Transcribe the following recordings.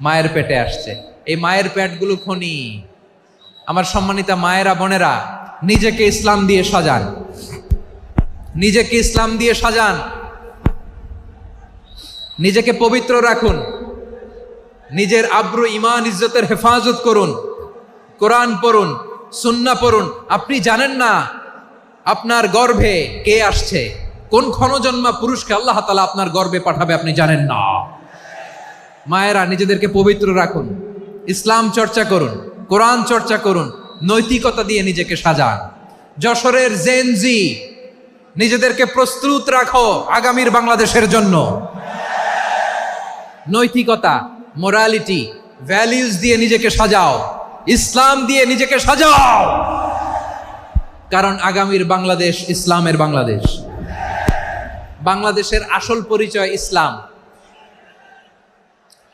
মায়ের পেটে আসছে। এই মায়ের পেটগুলো খনি। আমার সম্মানিতা মায়েরা, বোনেরা, নিজেকে ইসলাম দিয়ে সাজান। নিজেকে ইসলাম দিয়ে সাজান। নিজেকে পবিত্র রাখুন। নিজের আব্রু ইমান ইজ্জতের হেফাজত করুন। কোরআন পড়ুন, সুন্না পড়ুন। আপনি জানেন না আপনার গর্ভে কে আসছে? কোন ক্ষণজন্মা পুরুষকে আল্লাহ তালা আপনার গর্বে পাঠাবে আপনি জানেন না। মায়েরা নিজেদেরকে পবিত্র রাখুন, ইসলাম চর্চা করুন, কোরআন চর্চা করুন, নৈতিকতা দিয়ে নিজেকে সাজান। যশোরের জেনজি নিজেদেরকে প্রস্তুত রাখো আগামীর বাংলাদেশের জন্য। নৈতিকতা মোরালিটি ভ্যালিউজ দিয়ে নিজেকে সাজাও, ইসলাম দিয়ে নিজেকে সাজাও। কারণ আগামীর বাংলাদেশ ইসলামের বাংলাদেশ। বাংলাদেশের আসল পরিচয় ইসলাম।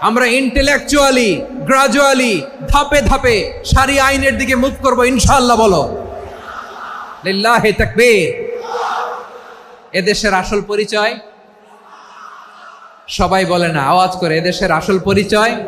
আমরা ইন্টেলেকচুয়ালি গ্রাজুয়ালি ধাপে ধাপে সারি আইনের দিকে মুভ করব ইনশাল্লাহ বলো। লিল্লাহে তাকবীর। এদেশের আসল পরিচয়? সবাই বলে না, আওয়াজ করে, এদেশের আসল পরিচয়?